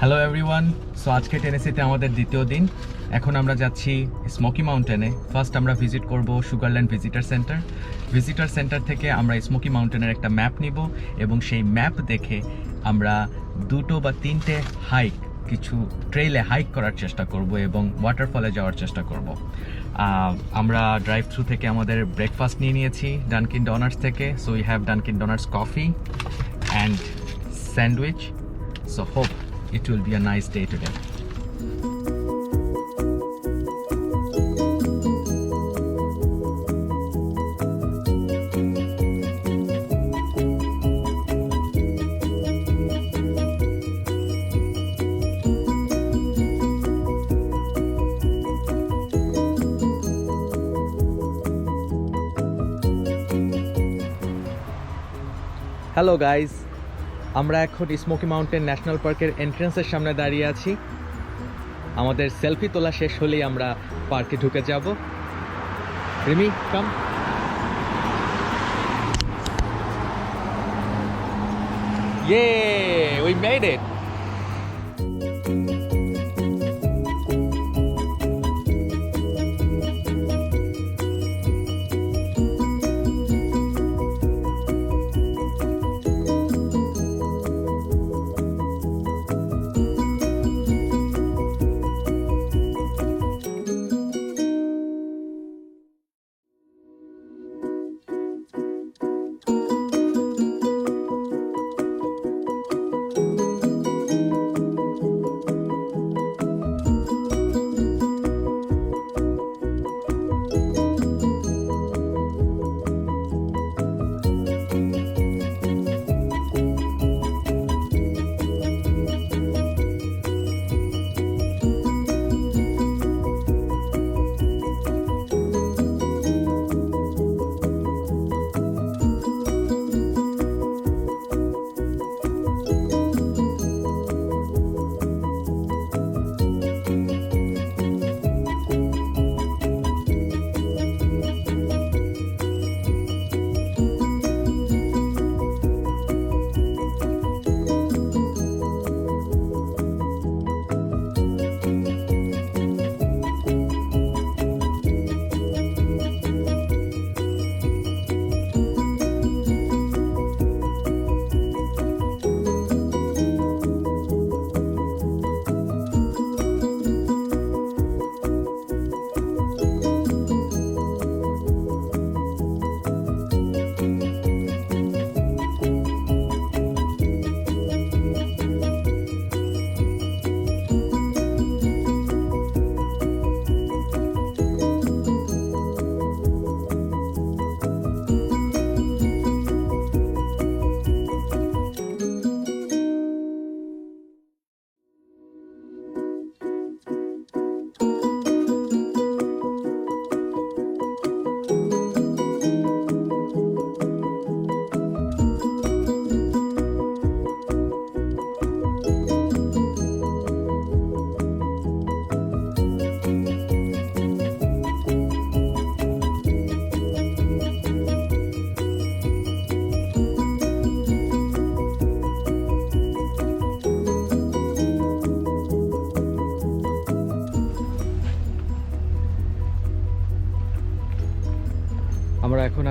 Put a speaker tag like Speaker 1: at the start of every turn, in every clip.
Speaker 1: Hello everyone so আজকে টেনেসিতে আমাদের দ্বিতীয় দিন। এখন আমরা যাচ্ছি স্মোকি মাউন্টেনে ফার্স্ট আমরা ভিজিট করব Sugarland visitor centre visitor centre থেকে আমরা স্মোকি মাউন্টেনের একটা ম্যাপ নিব এবং সেই ম্যাপ দেখে আমরা দুটো বা তিনটে হাইক কিছু ট্রেইলে হাইক করার চেষ্টা করব এবং ওয়াটারফলে যাওয়ার চেষ্টা করব। আমরা ড্রাইভ থ্রু থেকে আমাদের ব্রেকফাস্ট নিয়ে নিয়েছি ডানকিন ডনার্স থেকে। So we have Dunkin Donuts coffee and sandwich so hope it will be a nice day today. hello guys আমরা এখন স্মোকি মাউন্টেন ন্যাশনাল পার্কের এন্ট্রেন্সের সামনে দাঁড়িয়ে আছি। আমাদের সেলফি তোলা শেষ হলেই আমরা পার্কে ঢুকে যাব। Rimi come yeah we made it!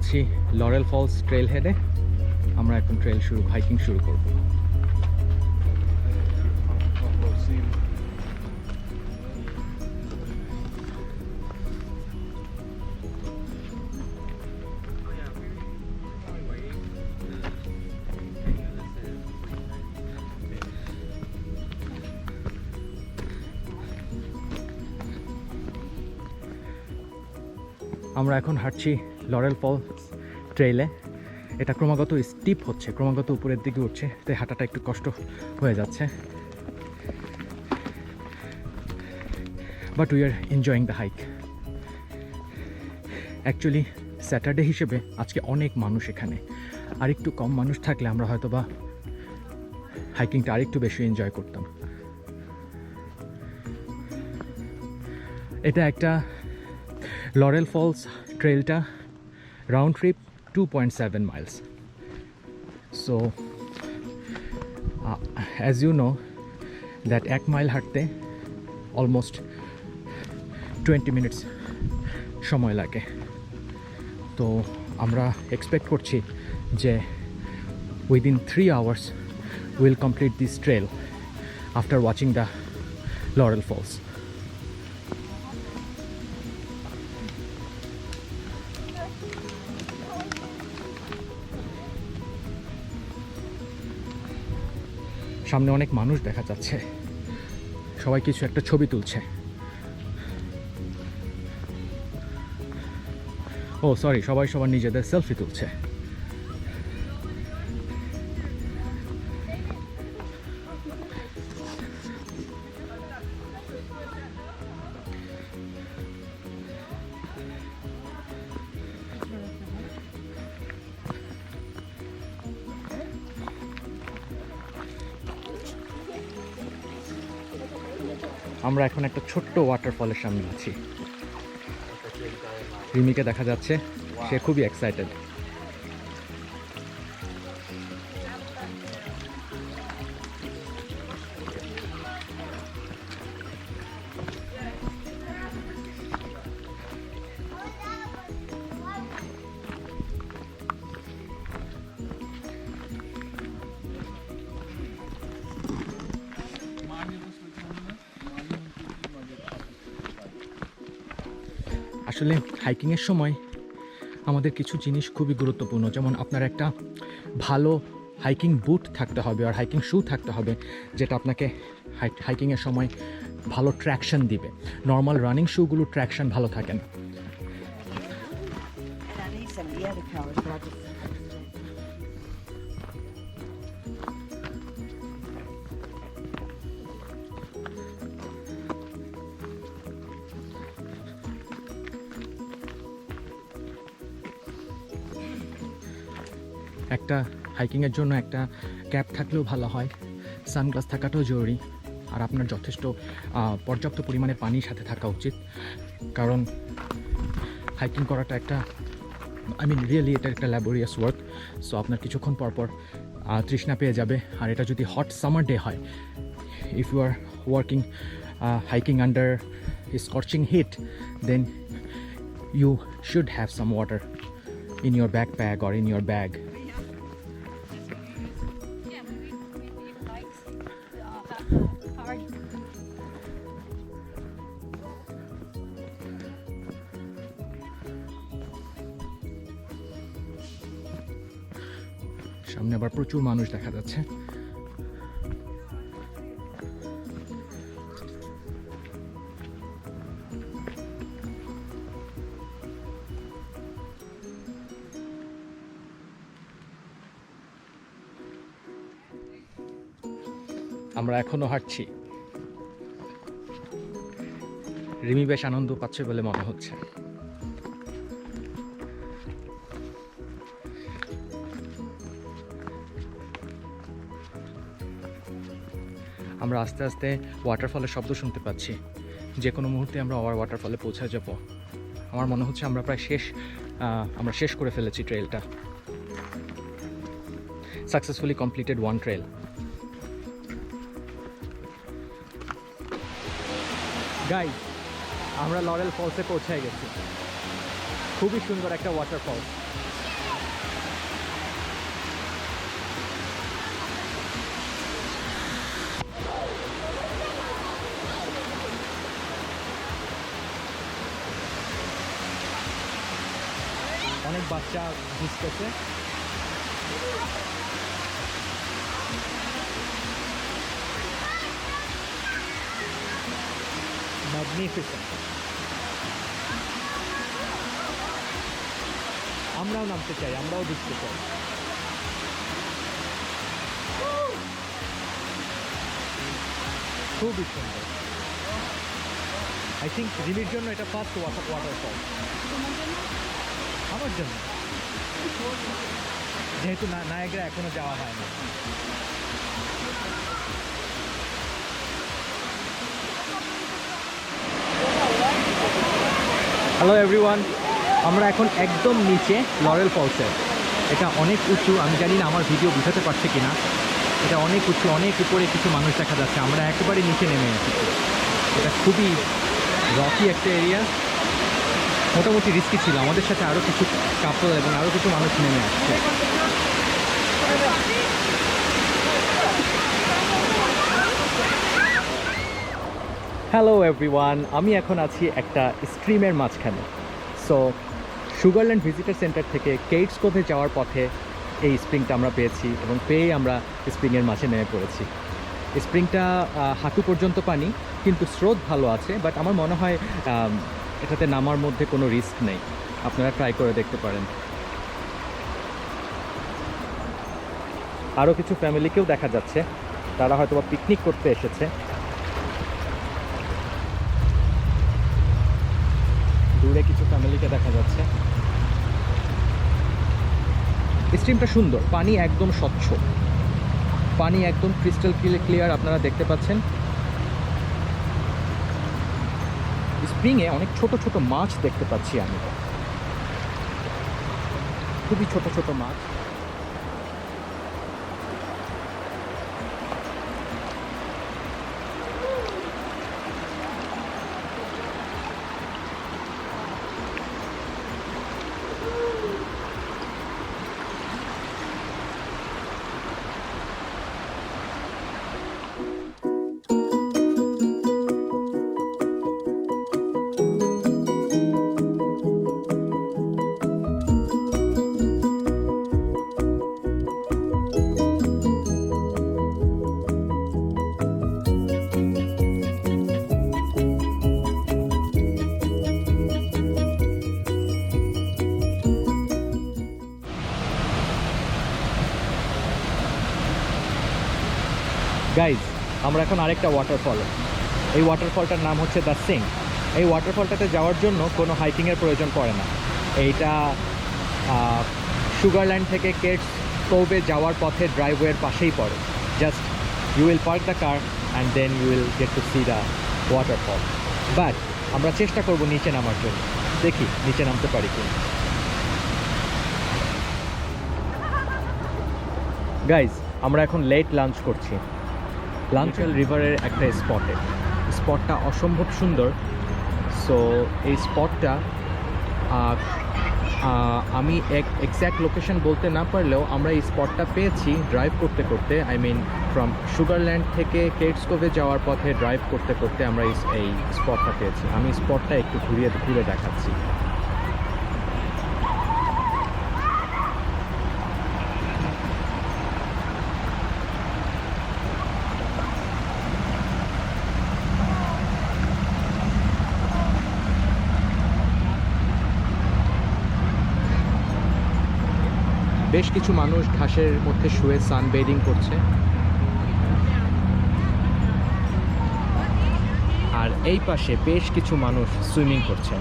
Speaker 1: আছি লরেল ফলস ট্রেল হেডে আমরা এখন ট্রেল শুরু হাইকিং শুরু করব। আমরা এখন হাঁটছি লরেল ফলস ট্রেইলে এটা ক্রমাগত স্টিপ হচ্ছে, ক্রমাগত উপরের দিকে উঠছে, তাই হাঁটাটা একটু কষ্ট হয়ে যাচ্ছে। But we are enjoying the hike actually Saturday হিসেবে আজকে অনেক মানুষ এখানে। আর একটু কম মানুষ থাকলে আমরা হয়তো বা হাইকিংটা আরেকটু বেশি এনজয় করতাম। এটা একটা Laurel Falls ট্রেলটা trip two point seven miles so as you know that এক মাইল হাঁটতে অলমোস্ট টোয়েন্টি মিনিটস সময় লাগে। তো আমরা এক্সপেক্ট করছি যে within three hours will complete this trail after watching the Laurel Falls সামনে অনেক মানুষ দেখা যাচ্ছে। সবাই কিছু একটা ছবি তুলছে। ও সরি সবাই সবার নিজেদের সেলফি তুলছে। আমরা এখন একটা ছোট্ট ওয়াটারফলের সামনে আছি। রিমিকে দেখা যাচ্ছে। সে খুবই এক্সাইটেড আসলে হাইকিংয়ের সময় আমাদের কিছু জিনিস খুবই গুরুত্বপূর্ণ। যেমন আপনার একটা ভালো হাইকিং বুট থাকতে হবে আর হাইকিং শ্যু থাকতে হবে, যেটা আপনাকে হাইকিংয়ের সময় ভালো ট্র্যাকশন দিবে। নর্মাল রানিং শ্যুগুলো ট্র্যাকশন ভালো থাকে না। একটা হাইকিংয়ের জন্য একটা ক্যাপ থাকলেও ভালো হয়। সানগ্লাস থাকাটাও জরুরি। আর আপনার যথেষ্ট পর্যাপ্ত পরিমাণে পানির সাথে থাকা উচিত। কারণ হাইকিং করাটা একটা আই মিন রিয়েলি এটা একটা ল্যাবোরিয়াস ওয়ার্ক সো আপনার কিছুক্ষণ পর পর তৃষ্ণা পেয়ে যাবে। আর এটা যদি হট সামার ডে হয় if you are working hiking under scorching heat then you should have some water in your backpack or in your bag. সামনে আবার প্রচুর মানুষ দেখা যাচ্ছে। আমরা এখনও হাঁটছি। রিমি বেশ আনন্দ পাচ্ছে বলে মনে হচ্ছে। আমরা আস্তে আস্তে ওয়াটারফলের শব্দ শুনতে পাচ্ছি। যে কোনো মুহূর্তে আমরা আবার ওয়াটারফলে পৌঁছে যাব। আমার মনে হচ্ছে আমরা প্রায় শেষ আমরা শেষ করে ফেলেছি ট্রেলটা successfully completed one trail guys আমরা লরেল ফলসে পৌঁছে গেছি। খুবই সুন্দর একটা ওয়াটারফল বাচ্চা ম্যাগনিফিসেন্ট আমরাও নামতে চাই, আমরাও দেখতে চাই। খুবই সুন্দর। আই থিঙ্ক রিমির জন্য এটা ফার্স্ট ওয়াটার ওয়াটারফল আমার জন্য। যেহেতু না নায়গ্রা এখনও যাওয়া হয় না হ্যালো এভরিওয়ান আমরা এখন একদম নিচে লরেল ফলসে এটা অনেক উঁচু, আমি জানি না আমার ভিডিও বুঝাতে পারছে কিনা। এটা অনেক উঁচু, অনেক উপরে কিছু মানুষ দেখা যাচ্ছে। আমরা একেবারে নিচে নেমে এসেছি। এটা খুবই রকি একটা এরিয়া মোটামুটি রিস্কি ছিল। আমাদের সাথে আরও কিছু কাপড় এবং আরও কিছু মানুষ নেমে আসছে। হ্যালো এভরিওয়ান আমি এখন আছি একটা স্ট্রিমের মাঝখানে। সো সুগারল্যান্ড ভিজিটার সেন্টার থেকে কেটস কোভে যাওয়ার পথে এই স্প্রিংটা আমরা পেয়েছি এবং পেয়েই আমরা স্প্রিংয়ের মাঝে নেমে পড়েছি। স্প্রিংটা হাঁটু পর্যন্ত পানি, কিন্তু স্রোত ভালো আছে বাট আমার মনে হয় এটাতে নামার মধ্যে কোনো রিস্ক নেই। আপনারা ট্রাই করে দেখতে পারেন। আরও কিছু ফ্যামিলিকেও দেখা যাচ্ছে। তারা হয়তো বা পিকনিক করতে এসেছে। দূরে কিছু ফ্যামিলিকে দেখা যাচ্ছে। স্ট্রিমটা সুন্দর, পানি একদম স্বচ্ছ। পানি একদম ক্রিস্টাল ক্লিয়ার আপনারা দেখতে পাচ্ছেন। স্প্রিংয়ে অনেক ছোট ছোট মাছ দেখতে পাচ্ছি আমি। খুবই ছোট ছোট মাছ। গাইজ আমরা এখন আরেকটা ওয়াটারফল এই ওয়াটারফলটার নাম হচ্ছে দ্য সিং এই ওয়াটারফলটাতে যাওয়ার জন্য কোনো হাইকিংয়ের প্রয়োজন পড়ে না। এইটা সুগারল্যান্ড থেকে কেটস কোভে যাওয়ার পথে ড্রাইভওয়ের পাশেই পড়ে। Just you will park the car and then you will get to see the waterfall but আমরা চেষ্টা করব নিচে নামার জন্য। দেখি, নিচে নামতে পারি কি গাইজ আমরা এখন লেট লাঞ্চ করছি। লাঞ্চেল রিভারের একটা স্পটে। স্পটটা অসম্ভব সুন্দর। সো এই স্পটটা আমি এক এক্স্যাক্ট লোকেশন বলতে না পারলেও আমরা এই স্পটটা পেয়েছি ড্রাইভ করতে করতে। আই মিন ফ্রম সুগারল্যান্ড থেকে কেটসকোভে যাওয়ার পথে ড্রাইভ করতে করতে আমরা এই স্পটটা পেয়েছি। আমি স্পটটা একটু ঘুরিয়ে, ঘুরে দেখাচ্ছি। বেশ কিছু মানুষ ঘাসের মধ্যে শুয়ে সান বেডিং করছে। আর এই পাশে বেশ কিছু মানুষ সুইমিং করছে।